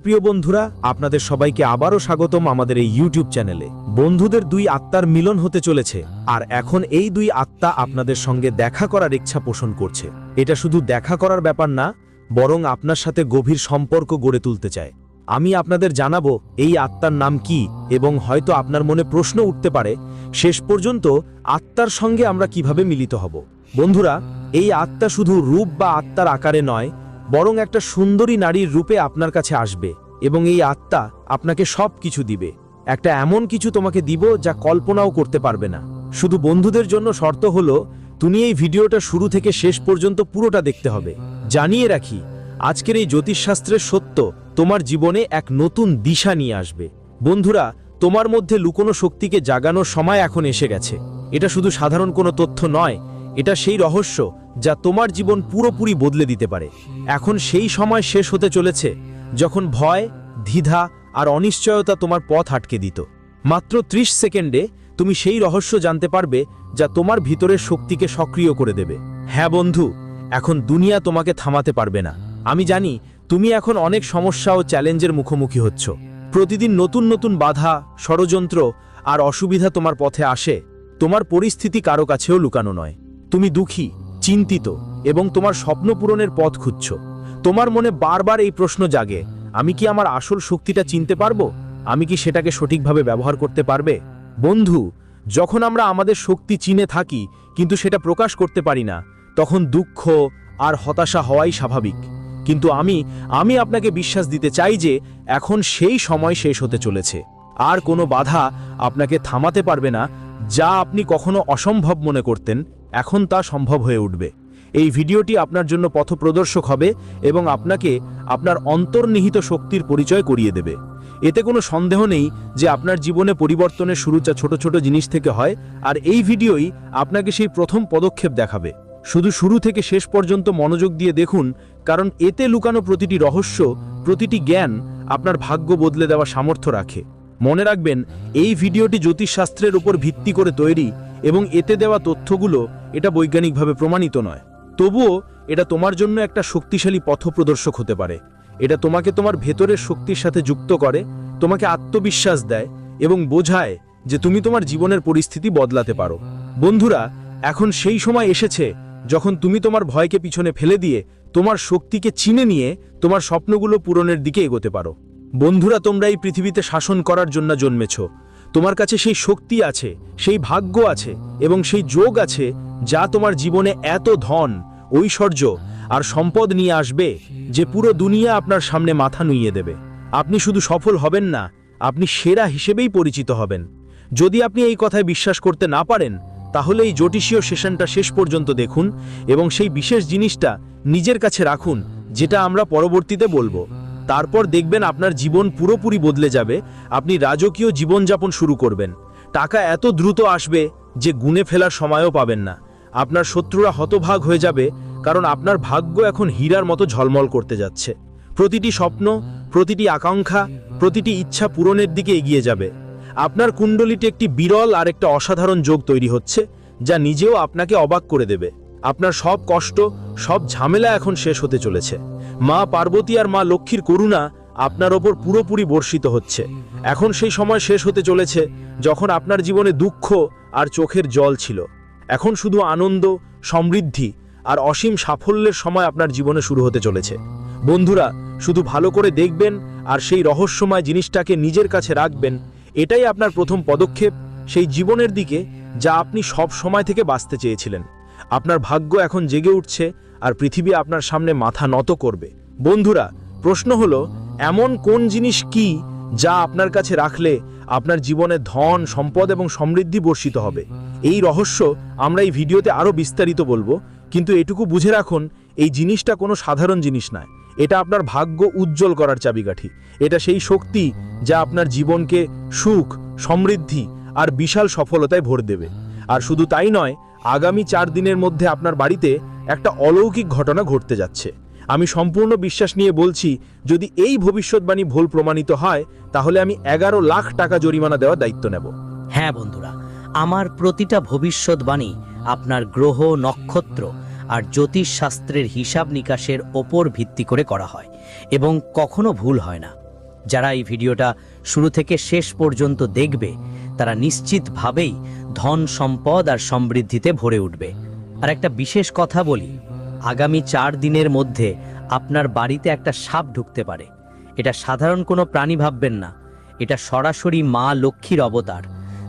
প্রিয় বন্ধুরা, আপনাদের সবাইকে আবারও স্বাগতম আমাদের এই ইউটিউব চ্যানেলে। বন্ধুদের দুই আত্মার মিলন হতে চলেছে, আর এখন এই দুই আত্মা আপনাদের সঙ্গে দেখা করার ইচ্ছা পোষণ করছে। এটা শুধু দেখা করার ব্যাপার না, বরং আপনার সাথে গভীর সম্পর্ক গড়ে তুলতে চায়। আমি আপনাদের জানাব, এই আত্মার নাম কি, এবং হয়তো আপনার মনে প্রশ্ন উঠতে পারে, শেষ পর্যন্ত আত্মার সঙ্গে আমরা কীভাবে মিলিত হব? বন্ধুরা, এই আত্মা শুধু রূপ বা আত্মার আকারে নয় বরং একটা সুন্দরী নারীর রূপে আপনার কাছে আসবে এবং এই আত্মা আপনাকে সব কিছু দিবে। একটা এমন কিছু তোমাকে দিব যা কল্পনাও করতে পারবে না। শুধু বন্ধুদের জন্য শর্ত হলো, তুমি এই ভিডিওটা শুরু থেকে শেষ পর্যন্ত পুরোটা দেখতে হবে। জানিয়ে রাখি, আজকের এই জ্যোতিষশাস্ত্রের সত্য তোমার জীবনে এক নতুন দিশা নিয়ে আসবে। বন্ধুরা, তোমার মধ্যে লুকোনো শক্তিকে জাগানোর সময় এখন এসে গেছে। এটা শুধু সাধারণ কোনো তথ্য নয় এটা সেই রহস্য যা তোমার জীবন পুরোপুরি বদলে দিতে পারে। এখন সেই সময় শেষ হতে চলেছে যখন ভয়, দ্বিধা আর অনিশ্চয়তা তোমার পথ আটকে দিত। মাত্র ৩০ সেকেন্ডে তুমি সেই রহস্য জানতে পারবে যা তোমার ভিতরের শক্তিকে সক্রিয় করে দেবে। হ্যাঁ বন্ধু, এখন দুনিয়া তোমাকে থামাতে পারবে না। আমি জানি তুমি এখন অনেক সমস্যা ও চ্যালেঞ্জের মুখোমুখি হচ্ছ। প্রতিদিন নতুন নতুন বাধা, ষড়যন্ত্র আর অসুবিধা তোমার পথে আসে। তোমার পরিস্থিতি কারও কাছেও লুকানো নয়। তুমি দুঃখী, চিন্তিত এবং তোমার স্বপ্ন পূরণের পথ খুঁজছ। তোমার মনে বারবার এই প্রশ্ন জাগে, আমি কি আমার আসল শক্তিটা চিনতে পারব? আমি কি সেটাকে সঠিকভাবে ব্যবহার করতে পারবে? বন্ধু, যখন আমরা আমাদের শক্তি চিনে থাকি, কিন্তু সেটা প্রকাশ করতে পারি না, তখন দুঃখ আর হতাশা হওয়াই স্বাভাবিক। কিন্তু আমি আমি আপনাকে বিশ্বাস দিতে চাই যে, এখন সেই সময় শেষ হতে চলেছে। আর কোনো বাধা আপনাকে থামাতে পারবে না, যা আপনি কখনো অসম্ভব মনে করতেন এখন তা সম্ভব হয়ে উঠবে। এই ভিডিওটি আপনার জন্য পথপ্রদর্শক হবে এবং আপনাকে আপনার অন্তর্নিহিত শক্তির পরিচয় করিয়ে দেবে। এতে কোনো সন্দেহ নেই যে আপনার জীবনে পরিবর্তনের শুরুটা ছোট ছোট জিনিস থেকে হয়, আর এই ভিডিওই আপনাকে সেই প্রথম পদক্ষেপ দেখাবে। শুধু শুরু থেকে শেষ পর্যন্ত মনোযোগ দিয়ে দেখুন, কারণ এতে লুকানো প্রতিটি রহস্য, প্রতিটি জ্ঞান আপনার ভাগ্য বদলে দেওয়া সামর্থ্য রাখে। মনে রাখবেন, এই ভিডিওটি জ্যোতিষশাস্ত্রের উপর ভিত্তি করে তৈরি এবং এতে দেওয়া তথ্যগুলো এটা বৈজ্ঞানিকভাবে প্রমাণিত নয়। তবুও এটা তোমার জন্য একটা শক্তিশালী পথপ্রদর্শক হতে পারে। এটা তোমাকে তোমার ভেতরের শক্তির সাথে যুক্ত করে, তোমাকে আত্মবিশ্বাস দেয় এবং বোঝায় যে তুমি তোমার জীবনের পরিস্থিতি বদলাতে পারো। বন্ধুরা, এখন সেই সময় এসেছে যখন তুমি তোমার ভয়কে পিছনে ফেলে দিয়ে তোমার শক্তিকে চিনে নিয়ে তোমার স্বপ্নগুলো পূরণের দিকে এগোতে পারো। বন্ধুরা, তোমরা এই পৃথিবীতে শাসন করার জন্য জন্মেছ। তোমার কাছে সেই শক্তি আছে, সেই ভাগ্য আছে এবং সেই যোগ আছে যা তোমার জীবনে এত ধন, ঐশ্বর্য আর সম্পদ নিয়ে আসবে যে পুরো দুনিয়া আপনার সামনে মাথা নুইয়ে দেবে। আপনি শুধু সফল হবেন না, আপনি সেরা হিসেবেই পরিচিত হবেন। যদি আপনি এই কথায় বিশ্বাস করতে না পারেন, তাহলে এই জ্যোতিষীয় সেশনটা শেষ পর্যন্ত দেখুন এবং সেই বিশেষ জিনিসটা নিজের কাছে রাখুন, যেটা আমরা পরবর্তীতে বলব। তারপর দেখবেন আপনার জীবন পুরোপুরি বদলে যাবে। আপনি রাজকীয় জীবনযাপন শুরু করবেন। টাকা এত দ্রুত আসবে যে গুনে ফেলার সময়ও পাবেন না। আপনার শত্রুরা হতভাগ হয়ে যাবে কারণ আপনার ভাগ্য এখন হীরার মতো ঝলমল করতে যাচ্ছে। প্রতিটি স্বপ্ন, প্রতিটি আকাঙ্ক্ষা, প্রতিটি ইচ্ছা পূরণের দিকে এগিয়ে যাবে। আপনার কুণ্ডলিতে একটি বিরল আর একটা অসাধারণ যোগ তৈরি হচ্ছে, যা নিজেও আপনাকে অবাক করে দেবে। আপনার সব কষ্ট, সব ঝামেলা এখন শেষ হতে চলেছে। মা পার্বতী আর মা লক্ষ্মীর করুণা আপনার ওপর পুরোপুরি বর্ষিত হচ্ছে। এখন সেই সময় শেষ হতে চলেছে যখন আপনার জীবনে দুঃখ আর চোখের জল ছিল। এখন শুধু আনন্দ, সমৃদ্ধি আর অসীম সাফল্যের সময় আপনার জীবনে শুরু হতে চলেছে। বন্ধুরা, শুধু ভালো করে দেখবেন আর সেই রহস্যময় জিনিসটাকে নিজের কাছে রাখবেন, এটাই আপনার প্রথম পদক্ষেপ, সেই জীবনের দিকে যা আপনি সব সময় থেকে বাঁচতে চেয়েছিলেন। আপনার ভাগ্য এখন জেগে উঠছে আর পৃথিবী আপনার সামনে মাথা নত করবে। বন্ধুরা, প্রশ্ন হলো, এমন কোন জিনিস কি যা আপনার কাছে রাখলে আপনার জীবনে ধন, সম্পদ এবং সমৃদ্ধি বর্ষিত হবে? এই রহস্য আমরা এই ভিডিওতে আরও বিস্তারিত বলব, কিন্তু এটুকু বুঝে রাখুন, এই জিনিসটা কোনো সাধারণ জিনিস নয়। এটা আপনার ভাগ্য উজ্জ্বল করার চাবিকাঠি। এটা সেই শক্তি যা আপনার জীবনকে সুখ, সমৃদ্ধি আর বিশাল সফলতায় ভর দেবে। আর শুধু তাই নয়, আগামী চার দিনের মধ্যে আপনার বাড়িতে একটা অলৌকিক ঘটনা ঘটতে যাচ্ছে। আমি সম্পূর্ণ বিশ্বাস নিয়ে বলছি, যদি এই ভবিষ্যৎবাণী ভুল প্রমাণিত হয়, তাহলে আমি এগারো লাখ টাকা জরিমানা দেওয়ার দায়িত্ব নেব। হ্যাঁ বন্ধুরা, আমার প্রতিটা ভবিষ্যৎবাণী আপনার গ্রহ, নক্ষত্র আর জ্যোতিষশাস্ত্রের হিসাব নিকাশের ওপর ভিত্তি করে করা হয় এবং কখনো ভুল হয় না। যারা এই ভিডিওটা শুরু থেকে শেষ পর্যন্ত দেখবে, তারা নিশ্চিতভাবেই ধন সম্পদ আর সমৃদ্ধিতে ভরে উঠবে। আর একটা বিশেষ কথা বলি, আগামী চার দিনের মধ্যে আপনার বাড়িতে একটা সাপ ঢুকতে পারে। এটা সাধারণ কোনো প্রাণী ভাববেন না। এটা সরাসরি মা লক্ষ্মীর অবতার,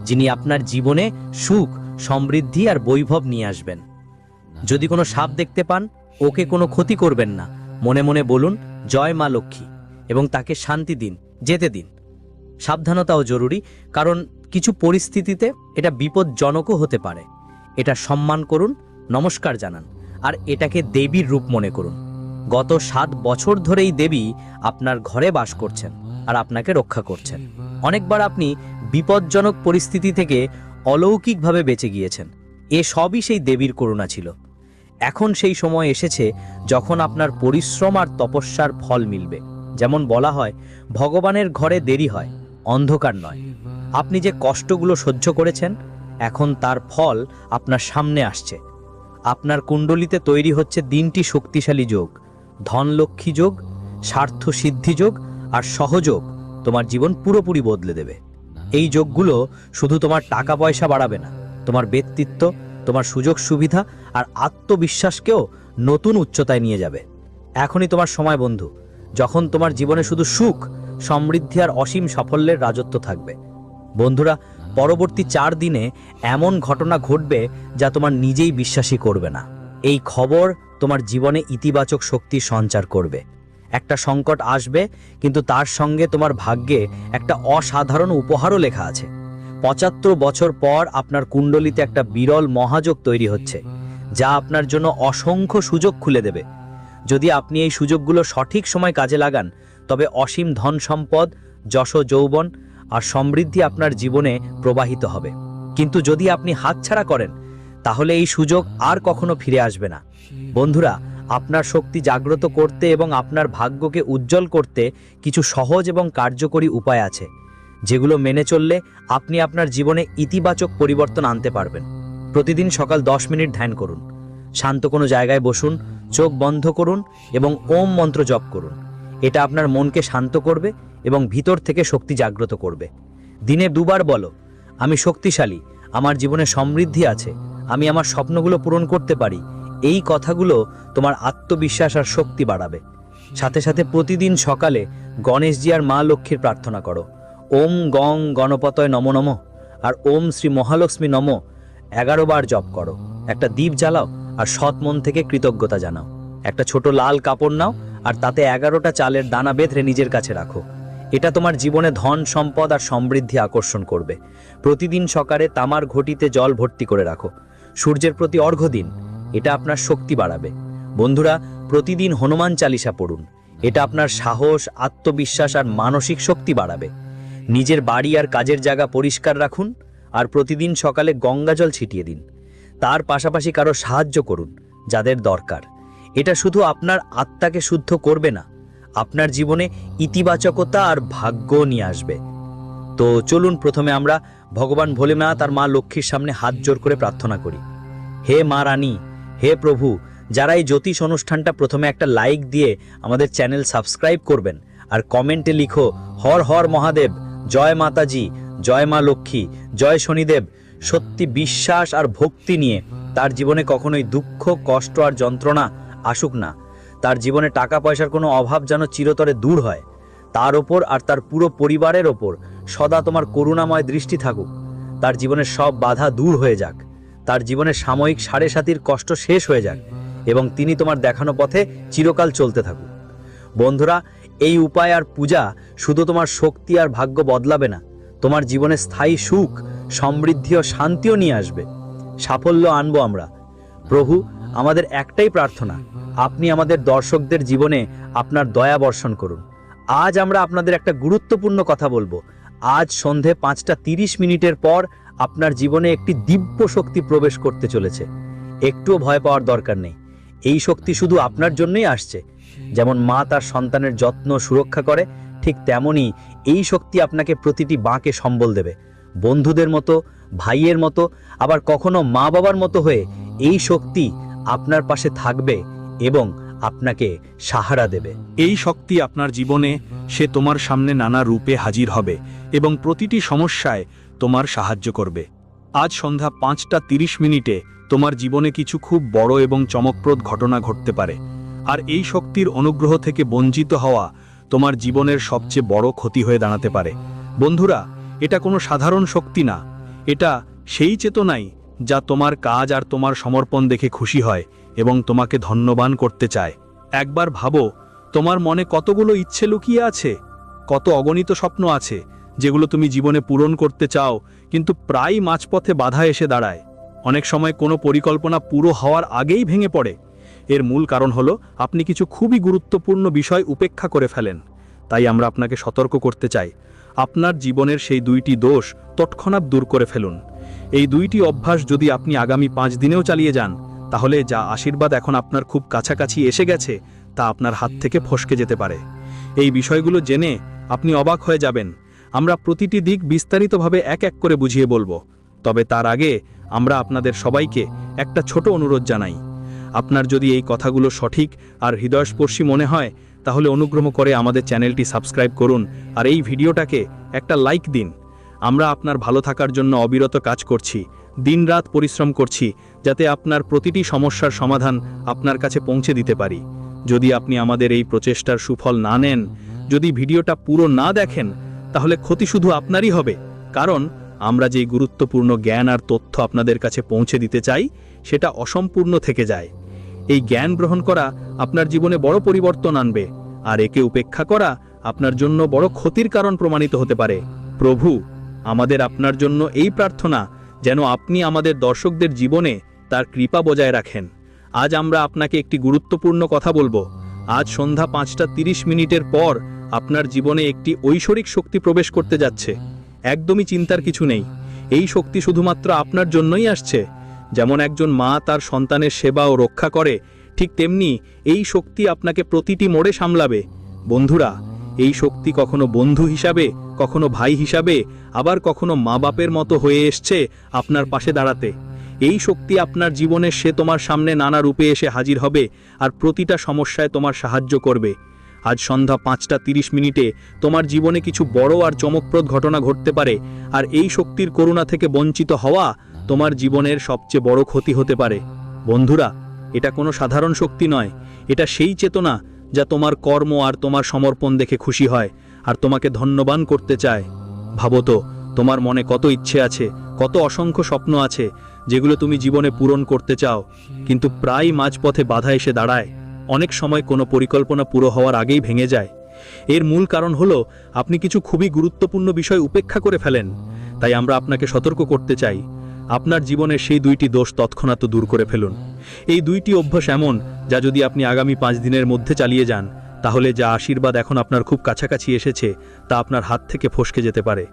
যিনি আপনার জীবনে সুখ, সমৃদ্ধি আর বৈভব নিয়ে আসবেন। যদি কোনো সাপ দেখতে পান, ওকে কোনো ক্ষতি করবেন না। মনে মনে বলুন, জয় মা লক্ষ্মী। এবং তাকে শান্তি দিন, যেতে দিন। সাবধানতাও জরুরি, কারণ কিছু পরিস্থিতিতে এটা বিপজ্জনকও হতে পারে। এটা সম্মান করুন নমস্কার জানান। আর এটাকে দেবীর রূপ মনে করুন। গত সাত বছর ধরেই দেবী আপনার ঘরে বাস করছেন আর আপনাকে রক্ষা করছেন। অনেকবার আপনি বিপজ্জনক পরিস্থিতি থেকে অলৌকিকভাবে বেঁচে গিয়েছেন। এ সবই সেই দেবীর করুণা ছিল। এখন সেই সময় এসেছে যখন আপনার পরিশ্রম আর তপস্যার ফল মিলবে। যেমন বলা হয়, ভগবানের ঘরে দেরি হয়, অন্ধকার নয়। আপনি যে কষ্টগুলো সহ্য করেছেন, এখন তার ফল আপনার সামনে আসছে। আপনার কুণ্ডলিতে তৈরি হচ্ছে দিনটি শক্তিশালী যোগ, ধনলক্ষ্মী যোগ স্বার্থ সিদ্ধি যোগ আর সহযোগ তোমার জীবন পুরোপুরি বদলে দেবে। এই যোগগুলো শুধু তোমার টাকা পয়সা বাড়াবে না, তোমার ব্যক্তিত্ব, তোমার সুযোগ সুবিধা আর আত্মবিশ্বাসকেও নতুন উচ্চতায় নিয়ে যাবে। এখনই তোমার সময়, বন্ধু। যখন তোমার জীবনে শুধু সুখ, সমৃদ্ধি আর অসীম সাফল্যের রাজত্ব থাকবে। বন্ধুরা পরবর্তী চার দিনে এমন ঘটনা ঘটবে যা তোমার নিজেই বিশ্বাসী করবে না। এই খবর তোমার জীবনে ইতিবাচক শক্তি সঞ্চার করবে। একটা সংকট আসবে, কিন্তু তার সঙ্গে তোমার ভাগ্যে একটা অসাধারণ উপহারও লেখা আছে। পঁচাত্তর বছর পর আপনার কুণ্ডলিতে একটা বিরল মহাযোগ তৈরি হচ্ছে, যা আপনার জন্য অসংখ্য সুযোগ খুলে দেবে। যদি আপনি এই সুযোগগুলো সঠিক সময় কাজে লাগান, তবে অসীম ধন সম্পদ যশ যৌবন আর সমৃদ্ধি আপনার জীবনে প্রবাহিত হবে। কিন্তু যদি আপনি হাতছাড়া করেন, তাহলে এই সুযোগ আর কখনো ফিরে আসবে না। বন্ধুরা, আপনার শক্তি জাগ্রত করতে এবং আপনার ভাগ্যকে উজ্জ্বল করতে কিছু সহজ এবং কার্যকরী উপায় আছে, যেগুলো মেনে চললে আপনি আপনার জীবনে ইতিবাচক পরিবর্তন আনতে পারবেন। প্রতিদিন সকাল দশ মিনিট ধ্যান করুন, শান্ত কোনো জায়গায় বসুন, চোখ বন্ধ করুন এবং ওম মন্ত্র জপ করুন। এটা আপনার মনকে শান্ত করবে এবং ভিতর থেকে শক্তি জাগ্রত করবে। দিনে দুবার বলো, আমি শক্তিশালী, আমার জীবনে সমৃদ্ধি আছে, আমি আমার স্বপ্নগুলো পূরণ করতে পারি, এই কথাগুলো তোমার আত্মবিশ্বাস আর শক্তি বাড়াবে। সাথে সাথে প্রতিদিন সকালে গণেশজি আর মা লক্ষ্মীর প্রার্থনা করো। ওম গং গণপতয় নম নম, আর ওম শ্রী মহালক্ষ্মী নম, এগারো বার জপ করো। একটা দ্বীপ জ্বালাও আর সৎ মন থেকে কৃতজ্ঞতা জানাও। একটা ছোট লাল কাপড় নাও আর তাতে এগারোটা চালের দানা বেঁধে নিজের কাছে রাখো। এটা তোমার জীবনে ধন, সম্পদ আর সমৃদ্ধি আকর্ষণ করবে। প্রতিদিন সকালে তামার ঘটিতে জল ভর্তি করে রাখো। সূর্যের প্রতি অর্ঘ্য দিন, এটা আপনার শক্তি বাড়াবে। বন্ধুরা, প্রতিদিন হনুমান চালিসা পড়ুন, এটা আপনার সাহস, আত্মবিশ্বাস আর মানসিক শক্তি বাড়াবে। নিজের বাড়ি আর কাজের জায়গা পরিষ্কার রাখুন আর প্রতিদিন সকালে গঙ্গা জল ছিটিয়ে দিন। তার পাশাপাশি কারও সাহায্য করুন, যাদের দরকার। এটা শুধু আপনার আত্মাকে শুদ্ধ করবে না আপনার জীবনে ইতিবাচকতা আর ভাগ্য নিয়ে আসবে। তো চলুন প্রথমে আমরা ভগবান ভোলেনাথ আর মা লক্ষ্মীর সামনে হাত জোর করে প্রার্থনা করি। হে মা রানী, হে প্রভু, যারা এই জ্যোতিষ অনুষ্ঠানটা প্রথমে একটা লাইক দিয়ে আমাদের চ্যানেল সাবস্ক্রাইব করবেন আর কমেন্টে লিখো, হর হর মহাদেব, জয় মাতাজি, জয় মা লক্ষ্মী, জয় শনিদেব, সত্যি বিশ্বাস আর ভক্তি নিয়ে তার জীবনে কখনোই দুঃখ, কষ্ট আর যন্ত্রণা আসুক না। তার জীবনে টাকা পয়সার কোনো অভাব যেন চিরতরে দূর হয়। তার ওপর আর তার পুরো পরিবারের ওপর সদা তোমার করুণাময় দৃষ্টি থাকুক। তার জীবনের সব বাধা দূর হয়ে যাক। তার জীবনের সাময়িক সাড়ে সাতির কষ্ট শেষ হয়ে যাক এবং তিনি তোমার দেখানো পথে চিরকাল চলতে থাকুক। বন্ধুরা, এই উপায় আর পূজা শুধু তোমার শক্তি আর ভাগ্য বদলাবে না, তোমার জীবনে স্থায়ী সুখ, সমৃদ্ধি ও শান্তিও নিয়ে আসবে। সাফল্য আনব আমরা। প্রভু আমাদের একটাই প্রার্থনা, আপনি আমাদের দর্শকদের জীবনে আপনার দয়া বর্ষণ করুন। আজ আমরা আপনাদের একটা গুরুত্বপূর্ণ কথা বলব। আজ সন্ধে পাঁচটা তিরিশ মিনিটের পর আপনার জীবনে একটি দিব্য শক্তি প্রবেশ করতে চলেছে। একটুও ভয় পাওয়ার দরকার নেই। এই শক্তি শুধু আপনার জন্যই আসছে। যেমন মা তার সন্তানের যত্ন সুরক্ষা করে, ঠিক তেমনই এই শক্তি আপনাকে প্রতিটি বাঁকে সম্বল দেবে। বন্ধুদের মতো, ভাইয়ের মতো, আবার কখনো মা বাবার মতো হয়ে এই শক্তি আপনার পাশে থাকবে এবং আপনাকে সাহারা দেবে। এই শক্তি আপনার জীবনে, সে তোমার সামনে নানা রূপে হাজির হবে এবং প্রতিটি সমস্যায় তোমার সাহায্য করবে। আজ সন্ধ্যা পাঁচটা তিরিশ মিনিটে তোমার জীবনে কিছু খুব বড় এবং চমকপ্রদ ঘটনা ঘটতে পারে। আর এই শক্তির অনুগ্রহ থেকে বঞ্চিত হওয়া তোমার জীবনের সবচেয়ে বড় ক্ষতি হয়ে দাঁড়াতে পারে। বন্ধুরা, এটা কোনো সাধারণ শক্তি না। এটা সেই চেতনাই যা তোমার কাজ আর তোমার সমর্পণ দেখে খুশি হয় এবং তোমাকে ধন্যবান করতে চায়। একবার ভাবো, তোমার মনে কতগুলো ইচ্ছে লুকিয়ে আছে? কত অগণিত স্বপ্ন আছে, যেগুলো তুমি জীবনে পূরণ করতে চাও, কিন্তু প্রায় মাঝপথে বাধা এসে দাঁড়ায়। অনেক সময় কোনো পরিকল্পনা পুরো হওয়ার আগেই ভেঙে পড়ে। এর মূল কারণ হলো, আপনি কিছু খুবই গুরুত্বপূর্ণ বিষয় উপেক্ষা করে ফেলেন। তাই আমরা আপনাকে সতর্ক করতে চাই। আপনার জীবনের সেই দুইটি দোষ তৎক্ষণাৎ দূর করে ফেলুন। এই দুইটি অভ্যাস যদি আপনি আগামী পাঁচ দিনেও চালিয়ে যান, তাহলে যা আশীর্বাদ এখন আপনার খুব কাছাকাছি এসে গেছে, তা আপনার হাত থেকে ফসকে যেতে পারে। এই বিষয়গুলো জেনে আপনি অবাক হয়ে যাবেন। আমরা প্রতিটি দিক বিস্তারিতভাবে এক এক করে বুঝিয়ে বলব। তবে তার আগে আমরা আপনাদের সবাইকে একটা ছোট অনুরোধ জানাই। আপনার যদি এই কথাগুলো সঠিক আর হৃদয়স্পর্শী মনে হয়, তাহলে অনুগ্রহ করে আমাদের চ্যানেলটি সাবস্ক্রাইব করুন আর এই ভিডিওটাকে একটা লাইক দিন। আমরা আপনার ভালো থাকার জন্য অবিরত কাজ করছি, দিনরাত পরিশ্রম করছি, যাতে আপনার প্রতিটি সমস্যার সমাধান আপনার কাছে পৌঁছে দিতে পারি। যদি আপনি আমাদের এই প্রচেষ্টার সুফল না নেন, যদি ভিডিওটা পুরো না দেখেন, তাহলে ক্ষতি শুধু আপনারই হবে। কারণ, আমরা যেই গুরুত্বপূর্ণ জ্ঞান আর তথ্য আপনাদের কাছে পৌঁছে দিতে চাই, সেটা অসম্পূর্ণ থেকে যায়। এই জ্ঞান গ্রহণ করা আপনার জীবনে বড় পরিবর্তন আনবে, আর একে উপেক্ষা করা আপনার জন্য বড় ক্ষতির কারণ প্রমাণিত হতে পারে। প্রভু আমাদের আপনার জন্য এই প্রার্থনা, যেন আপনি আমাদের দর্শকদের জীবনে তার কৃপা বজায় রাখেন। আজ আমরা আপনাকে একটি গুরুত্বপূর্ণ কথা বলব। আজ সন্ধ্যা পাঁচটা তিরিশ মিনিটের পর আপনার জীবনে একটি ঐশ্বরিক শক্তি প্রবেশ করতে যাচ্ছে। একদমই চিন্তার কিছু নেই। এই শক্তি শুধুমাত্র আপনার জন্যই আসছে। যেমন একজন মা তার সন্তানের সেবা ও রক্ষা করে, ঠিক তেমনি এই শক্তি আপনাকে প্রতিটি মোড়ে সামলাবে। বন্ধুরা এই শক্তি কখনো বন্ধু হিসাবে, কখনো ভাই হিসাবে, আবার কখনো মা বাপের মতো হয়ে এসছে আপনার পাশে দাঁড়াতে। এই শক্তি আপনার জীবনে সে তোমার সামনে নানা রূপে এসে হাজির হবে আর প্রতিটা সমস্যায় তোমার সাহায্য করবে। আজ সন্ধ্যা পাঁচটা তিরিশ মিনিটে তোমার জীবনে কিছু বড় আর চমকপ্রদ ঘটনা ঘটতে পারে আর এই শক্তির করুণা থেকে বঞ্চিত হওয়া তোমার জীবনের সবচেয়ে বড় ক্ষতি হতে পারে। বন্ধুরা, এটা কোনো সাধারণ শক্তি নয়, এটা সেই চেতনা যা তোমার কর্ম আর তোমার সমর্পণ দেখে খুশি হয়, আর তোমাকে ধন্যবান করতে চায়। ভাবো তো, তোমার মনে কত ইচ্ছে আছে, কত অসংখ্য স্বপ্ন আছে, যেগুলো তুমি জীবনে পূরণ করতে চাও, কিন্তু প্রায় মাঝপথে বাধা এসে দাঁড়ায়। অনেক সময় কোনো পরিকল্পনা পুরো হওয়ার আগেই ভেঙে যায়। এর মূল কারণ হলো, আপনি কিছু খুবই গুরুত্বপূর্ণ বিষয় উপেক্ষা করে ফেলেন। তাই আমরা আপনাকে সতর্ক করতে চাই। আপনার জীবনের সেই দুইটি দোষ তৎক্ষণাৎ দূর করে ফেলুন। এই দুইটি অভ্যাস এমন, যা যদি আপনি আগামী পাঁচ দিনের মধ্যে চালিয়ে যান, তাহলে যা আশীর্বাদ এখন আপনার খুব কাছাকাছি এসেছে, তা আপনার হাত থেকে ফসকে যেতে পারে।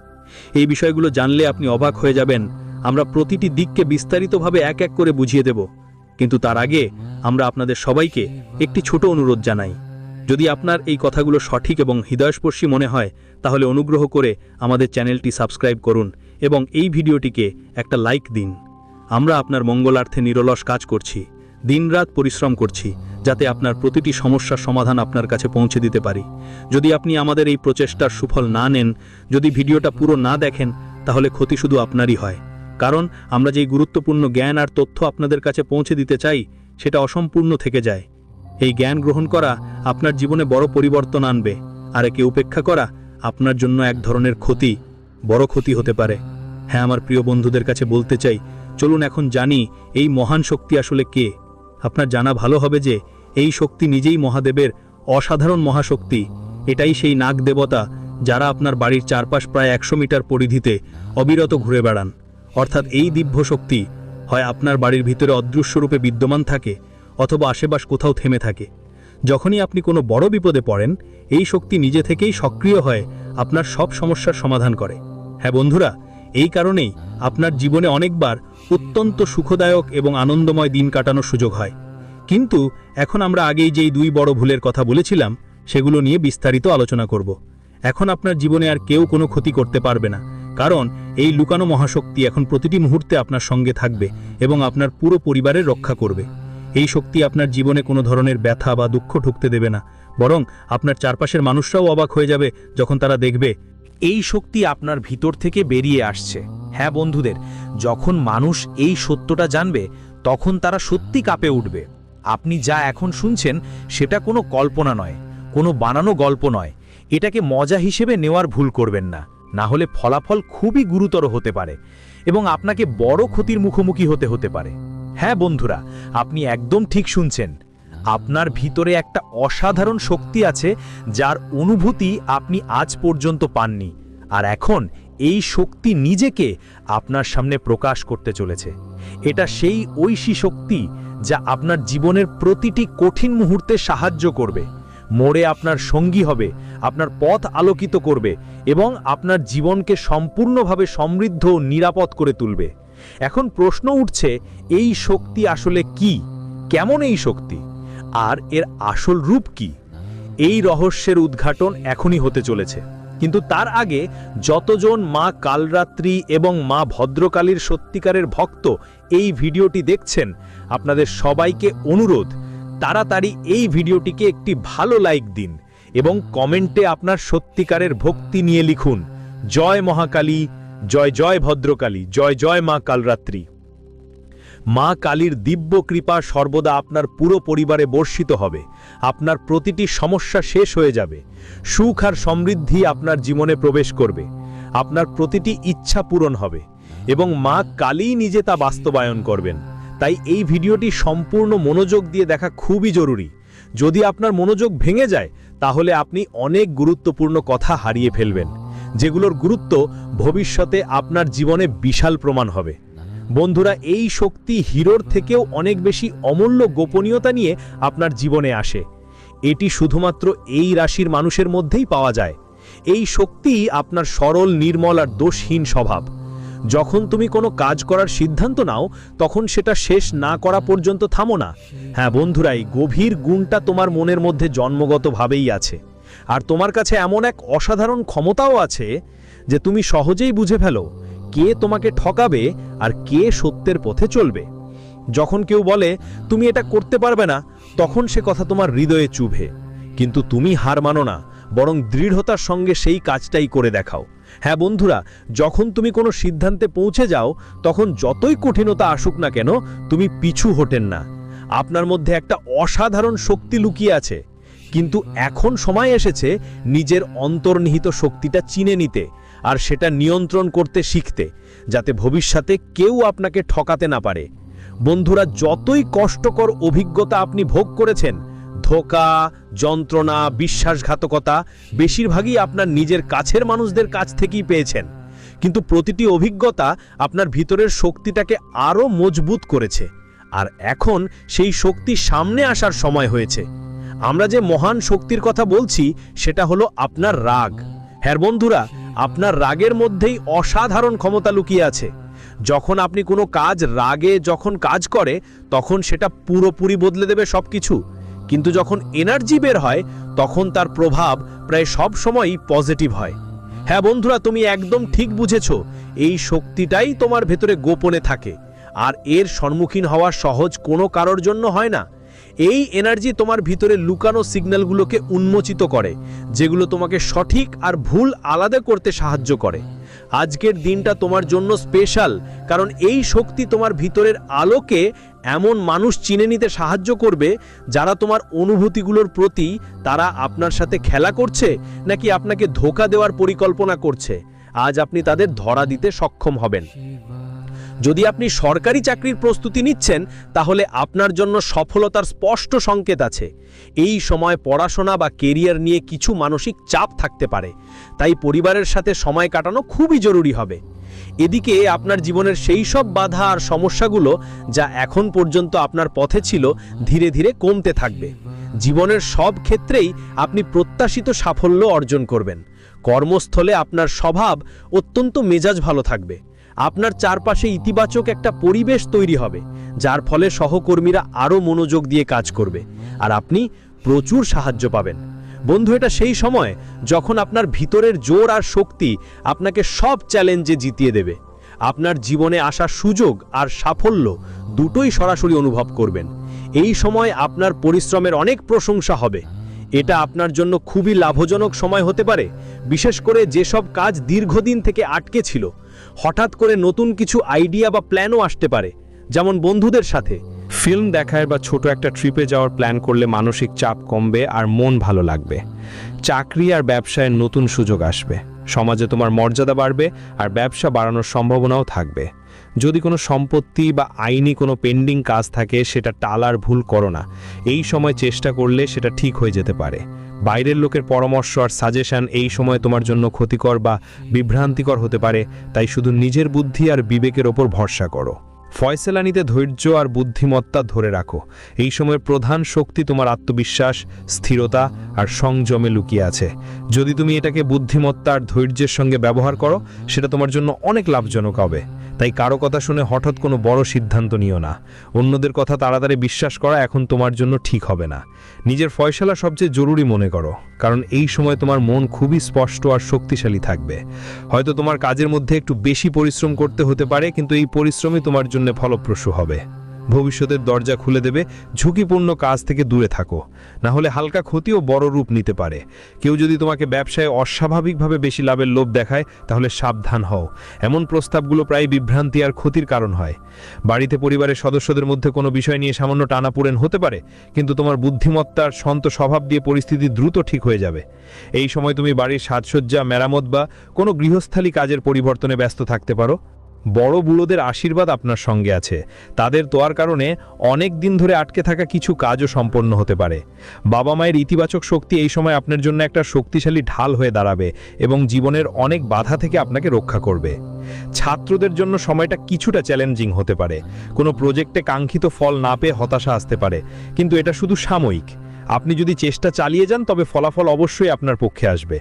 এই বিষয়গুলো জানলে আপনি অবাক হয়ে যাবেন, আমরা প্রতিটি দিককে বিস্তারিতভাবে এক এক করে বুঝিয়ে দেব। কিন্তু তার আগে, আমরা আপনাদের সবাইকে একটি ছোট অনুরোধ জানাই। যদি আপনার এই কথাগুলো সঠিক এবং হৃদয়স্পর্শী মনে হয়, তাহলে অনুগ্রহ করে আমাদের চ্যানেলটি সাবস্ক্রাইব করুন। এবং এই ভিডিওটিকে একটা লাইক দিন। আমরা আপনার মঙ্গলার্থে নিরলস কাজ করছি, দিনরাত পরিশ্রম করছি, যাতে আপনার প্রতিটি সমস্যার সমাধান আপনার কাছে পৌঁছে দিতে পারি। যদি আপনি আমাদের এই প্রচেষ্টার সুফল না নেন, যদি ভিডিওটা পুরো না দেখেন, তাহলে ক্ষতি শুধু আপনারই হয়। কারণ আমরা যেই গুরুত্বপূর্ণ জ্ঞান আর তথ্য আপনাদের কাছে পৌঁছে দিতে চাই, সেটা অসম্পূর্ণ থেকে যায়। এই জ্ঞান গ্রহণ করা আপনার জীবনে বড় পরিবর্তন আনবে, আর একে উপেক্ষা করা আপনার জন্য এক ধরনের ক্ষতি। বড় ক্ষতি হতে পারে। হ্যাঁ আমার প্রিয় বন্ধুদের কাছে বলতে চাই, চলুন এখন জানি এই মহান শক্তি আসলে কে। আপনার জানা ভালো হবে যে, এই শক্তি নিজেই মহাদেবের অসাধারণ মহাশক্তি। এটাই সেই নাগ দেবতা যারা আপনার বাড়ির চারপাশ প্রায় একশো মিটার পরিধিতে অবিরত ঘুরে বেড়ান। অর্থাৎ এই দিব্য শক্তি হয় আপনার বাড়ির ভিতরে অদৃশ্য রূপে বিদ্যমান থাকে অথবা আশেপাশ কোথাও থেমে থাকে। যখনই আপনি কোনো বড় বিপদে পড়েন, এই শক্তি নিজে থেকেই সক্রিয় হয়ে, আপনার সব সমস্যার সমাধান করে। হ্যাঁ বন্ধুরা, এই কারণেই আপনার জীবনে অনেকবার অত্যন্ত সুখদায়ক এবং আনন্দময় দিন কাটানোর সুযোগ হয়। কিন্তু এখন আমরা আগেই যেই দুই বড় ভুলের কথা বলেছিলাম, সেগুলো নিয়ে বিস্তারিত আলোচনা করব। এখন আপনার জীবনে আর কেউ কোনো ক্ষতি করতে পারবে না, কারণ এই লুকানো মহাশক্তি এখন প্রতিটি মুহূর্তে আপনার সঙ্গে থাকবে এবং আপনার পুরো পরিবারের রক্ষা করবে। এই শক্তি আপনার জীবনে কোনো ধরনের ব্যথা বা দুঃখ ঢুকতে দেবে না, বরং আপনার চারপাশের মানুষরাও অবাক হয়ে যাবে যখন তারা দেখবে এই শক্তি আপনার ভিতর থেকে বেরিয়ে আসছে। হ্যাঁ বন্ধুদের, যখন মানুষ এই সত্যটা জানবে, তখন তারা সত্যি কাঁপে উঠবে। আপনি যা এখন শুনছেন, সেটা কোনো কল্পনা নয়, কোনো বানানো গল্প নয়। এটাকে মজা হিসেবে নেওয়ার ভুল করবেন না না হলে ফলাফল খুবই গুরুতর হতে পারে এবং আপনাকে বড় ক্ষতির মুখোমুখি হতে হতে পারে। হ্যাঁ বন্ধুরা, আপনি একদম ঠিক শুনছেন। আপনার ভিতরে একটা অসাধারণ শক্তি আছে যার অনুভূতি আপনি আজ পর্যন্ত পাননি। আর এখন এই শক্তি নিজেকে আপনার সামনে প্রকাশ করতে চলেছে। এটা সেই ঐশী শক্তি যা আপনার জীবনের প্রতিটি কঠিন মুহূর্তে সাহায্য করবে। মোড়ে আপনার সঙ্গী হবে, আপনার পথ আলোকিত করবে এবং আপনার জীবনকে সম্পূর্ণভাবে সমৃদ্ধ ও নিরাপদ করে তুলবে। এখন প্রশ্ন উঠছে, এই শক্তি আসলে কি? কেমন এই শক্তি? আর এর আসল রূপ কি? এই রহস্যের উদ্ঘাটন এখনই হতে চলেছে। কিন্তু তার আগে যতজন মা কালরাত্রি এবং মা ভদ্রকালীর সত্যিকারের ভক্ত এই ভিডিওটি দেখছেন, আপনাদের সবাইকে অনুরোধ, তাড়াতাড়ি এই ভিডিওটিকে একটি ভালো লাইক দিন এবং কমেন্টে আপনার সত্যিকারের ভক্তি নিয়ে লিখুন, জয় মহাকালী, জয় জয় ভদ্রকালী, জয় জয় মা কালরাত্রি। মা কালীর দিব্য কৃপা সর্বদা আপনার পুরো পরিবারে বর্ষিত হবে। আপনার প্রতিটি সমস্যা শেষ হয়ে যাবে। সুখ আর সমৃদ্ধি আপনার জীবনে প্রবেশ করবে। আপনার প্রতিটি ইচ্ছা পূরণ হবে এবং মা কালী নিজে তা বাস্তবায়ন করবেন। তাই এই ভিডিওটি সম্পূর্ণ মনোযোগ দিয়ে দেখা খুবই জরুরি। যদি আপনার মনোযোগ ভেঙে যায়, তাহলে আপনি অনেক গুরুত্বপূর্ণ কথা হারিয়ে ফেলবেন, যেগুলোর গুরুত্ব ভবিষ্যতে আপনার জীবনে বিশাল প্রমাণ হবে। বন্ধুরা, এই শক্তি হিরোর থেকেও অনেক বেশি অমূল্য গোপনীয়তা নিয়ে আপনার জীবনে আসে। এটি শুধুমাত্র এই রাশির মানুষের মধ্যেই পাওয়া যায়। এই শক্তি আপনার সরল, নির্মল আর দোষহীন স্বভাব। যখন তুমি কোনো কাজ করার সিদ্ধান্ত নাও, তখন সেটা শেষ না করা পর্যন্ত থামো না। হ্যাঁ বন্ধুরা, এই গভীর গুণটা তোমার মনের মধ্যে জন্মগতভাবেই আছে। আর তোমার কাছে এমন এক অসাধারণ ক্ষমতাও আছে যে তুমি সহজেই বুঝে ফেলো কে তোমাকে ঠকাবে আর কে সত্যের পথে চলবে। যখন কেউ বলে, তুমি এটা করতে পারবে না, তখন সে কথা তোমার হৃদয়ে চুভে। কিন্তু তুমি হার মানো না, বরং দৃঢ়তার সঙ্গে সেই কাজটাই করে দেখাও। হ্যাঁ বন্ধুরা, যখন তুমি কোনো সিদ্ধান্তে পৌঁছে যাও, তখন যতই কঠিনতা আসুক না কেন, তুমি পিছু হটেন না। আপনার মধ্যে একটা অসাধারণ শক্তি লুকিয়ে আছে। কিন্তু এখন সময় এসেছে নিজের অন্তর্নিহিত শক্তিটা চিনে নিতে। আর সেটা নিয়ন্ত্রণ করতে শিখতে, যাতে ভবিষ্যতে কেউ আপনাকে ঠকাতে না পারে। বন্ধুরা, যতই কষ্টকর অভিজ্ঞতা আপনি ভোগ করেছেন, ধোকা, যন্ত্রণা, বিশ্বাসঘাতকতা, বেশিরভাগই আপনার নিজের কাছের মানুষদের কাছ থেকেই পেয়েছেন। কিন্তু প্রতিটি অভিজ্ঞতা আপনার ভিতরের শক্তিটাকে আরও মজবুত করেছে। আর এখন সেই শক্তি সামনে আসার সময় হয়েছে। আমরা যে মহান শক্তির কথা বলছি, সেটা হলো আপনার রাগ। হ্যাঁ বন্ধুরা আপনার রাগের মধ্যেই অসাধারণ ক্ষমতা লুকিয়ে আছে। যখন আপনি কোনো কাজ রাগে যখন কাজ করে, তখন সেটা পুরোপুরি বদলে দেবে সব কিছু কিন্তু যখন এনার্জি বের হয়, তখন তার প্রভাব প্রায় সব সময়ই পজিটিভ হয়। হ্যাঁ বন্ধুরা, তুমি একদম ঠিক বুঝেছ, এই শক্তিটাই তোমার ভেতরে গোপনে থাকে। আর এর সম্মুখীন হওয়া সহজ কোনো কারোর জন্য হয় না। এই এনার্জি তোমার ভিতরে লুকানো সিগন্যালগুলোকে উন্মোচিত করে, যেগুলো তোমাকে সঠিক আর ভুল আলাদা করতে সাহায্য করে। আজকের দিনটা তোমার জন্য স্পেশাল কারণ এই শক্তি তোমার ভিতরের আলোকে এমন মানুষ চিনে নিতে সাহায্য করবে, যারা তোমার অনুভূতিগুলোর প্রতি তারা আপনার সাথে খেলা করছে, নাকি আপনাকে ধোকা দেওয়ার পরিকল্পনা করছে। আজ আপনি তাদের ধরা দিতে সক্ষম হবেন। যদি আপনি সরকারি চাকরির প্রস্তুতি নিচ্ছেন, তাহলে আপনার জন্য সফলতার স্পষ্ট সংকেত আছে। এই সময় পড়াশোনা বা কেরিয়ার নিয়ে কিছু মানসিক চাপ থাকতে পারে। তাই পরিবারের সাথে সময় কাটানো খুবই জরুরি হবে। এদিকে আপনার জীবনের সেই সব বাধা আর সমস্যাগুলো যা এখন পর্যন্ত আপনার পথে ছিল, ধীরে ধীরে কমতে থাকবে। জীবনের সব ক্ষেত্রেই আপনি প্রত্যাশিত সাফল্য অর্জন করবেন। কর্মস্থলে আপনার স্বভাব অত্যন্ত মেজাজ ভালো থাকবে। আপনার চারপাশে ইতিবাচক একটা পরিবেশ তৈরি হবে, যার ফলে সহকর্মীরা আরও মনোযোগ দিয়ে কাজ করবে আর আপনি প্রচুর সাহায্য পাবেন। বন্ধু, এটা সেই সময় যখন আপনার ভিতরের জোর আর শক্তি আপনাকে সব চ্যালেঞ্জে জিতিয়ে দেবে। আপনার জীবনে আসা সুযোগ আর সাফল্য দুটোই সরাসরি অনুভব করবেন। এই সময় আপনার পরিশ্রমের অনেক প্রশংসা হবে। এটা আপনার জন্য খুবই লাভজনক সময় হতে পারে, বিশেষ করে যেসব কাজ দীর্ঘদিন থেকে আটকে ছিল। হঠাৎ করে নতুন কিছু আইডিয়া বা প্ল্যানও আসতে পারে, যেমন বন্ধুদের সাথে। ফিল্ম দেখায় বা ছোট একটা ট্রিপে যাওয়ার প্ল্যান করলে মানসিক চাপ কমবে আর মন ভালো লাগবে। চাকরি আর ব্যবসায় নতুন সুযোগ আসবে। সমাজে তোমার মর্যাদা বাড়বে আর ব্যবসা বাড়ানোর সম্ভাবনাও থাকবে। যদি কোনো সম্পত্তি বা আইনি কোনো পেন্ডিং কাজ থাকে, সেটা টালার ভুল করো না। এই সময় চেষ্টা করলে সেটা ঠিক হয়ে যেতে পারে। বাইরের লোকের পরামর্শ আর সাজেশন এই সময় তোমার জন্য ক্ষতিকর বা বিভ্রান্তিকর হতে পারে, তাই শুধু নিজের বুদ্ধি আর বিবেকের ওপর ভরসা করো। ফয়সলা নিতে ধৈর্য আর বুদ্ধিমত্তা ধরে রাখো। এই সময়ের প্রধান শক্তি তোমার আত্মবিশ্বাস, স্থিরতা আর সংযমে লুকিয়ে আছে। যদি তুমি এটাকে বুদ্ধিমত্তা আর ধৈর্যের সঙ্গে ব্যবহার করো, সেটা তোমার জন্য অনেক লাভজনক হবে। তাই কারও কথা শুনে হঠাৎ কোনো বড় সিদ্ধান্ত নিও না। অন্যদের কথা তাড়াতাড়ি বিশ্বাস করা এখন তোমার জন্য ঠিক হবে না। নিজের ফয়সলা সবচেয়ে জরুরি মনে করো, কারণ এই সময় তোমার মন খুবই স্পষ্ট আর শক্তিশালী থাকবে। হয়তো তোমার কাজের মধ্যে একটু বেশি পরিশ্রম করতে হতে পারে, কিন্তু এই পরিশ্রমই তোমার জন্য ফলপ্রসূ হবে। ভবিষ্যতের দরজা খুলে দেবে, ঝুঁকিপূর্ণ কাজ থেকে দূরে থাকো। না হলে হালকা ক্ষতিও বড় রূপ নিতে পারে। কেউ যদি তোমাকে ব্যবসায় অস্বাভাবিকভাবে বেশি লাভের লোভ দেখায়, তাহলে সাবধান হও। এমন প্রস্তাবগুলো প্রায় বিভ্রান্তি আর ক্ষতির কারণ হয়। বাড়িতে পরিবারের সদস্যদের মধ্যে কোনো বিষয় নিয়ে সামান্য টানাপোড়েন হতে পারে, কিন্তু তোমার বুদ্ধিমত্তার সন্ত স্বভাব দিয়ে পরিস্থিতি দ্রুত ঠিক হয়ে যাবে। এই সময় তুমি বাড়ির সাজসজ্জা, মেরামত বা কোনো গৃহস্থালী কাজের পরিবর্তনে ব্যস্ত থাকতে পারো। বড় বুড়োদের আশীর্বাদ আপনার সঙ্গে আছে। তাদের তোয়ার কারণে অনেক দিন ধরে আটকে থাকা কিছু কাজও সম্পন্ন হতে পারে। বাবা মায়ের ইতিবাচক শক্তি এই সময় আপনার জন্য একটা শক্তিশালী ঢাল হয়ে দাঁড়াবে এবং জীবনের অনেক বাধা থেকে আপনাকে রক্ষা করবে। ছাত্রদের জন্য সময়টা কিছুটা চ্যালেঞ্জিং হতে পারে। কোনো প্রজেক্টে কাঙ্ক্ষিত ফল না পেয়ে হতাশা আসতে পারে। কিন্তু এটা শুধু সাময়িক। আপনি যদি চেষ্টা চালিয়ে যান, তবে ফলাফল অবশ্যই আপনার পক্ষে আসবে।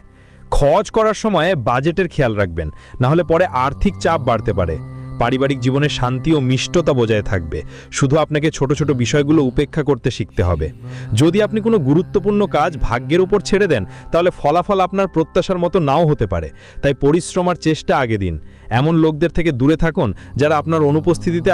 খরচ করার সময় বাজেটের খেয়াল রাখবেন না হলে পরে আর্থিক চাপ বাড়তে পারে। পারিবারিক জীবনে শান্তি ও মিষ্টতা বজায় থাকবে। শুধু আপনাকে ছোট ছোট বিষয়গুলো উপেক্ষা করতে শিখতে হবে। যদি আপনি কোনো গুরুত্বপূর্ণ কাজ ভাগ্যের উপর ছেড়ে দেন, তাহলে ফলাফল আপনার প্রত্যাশার মতো নাও হতে পারে। তাই পরিশ্রম আর চেষ্টা আগে দিন। এমন লোকদের থেকে দূরে থাকুন, যারা আপনার অনুপস্থিতিতে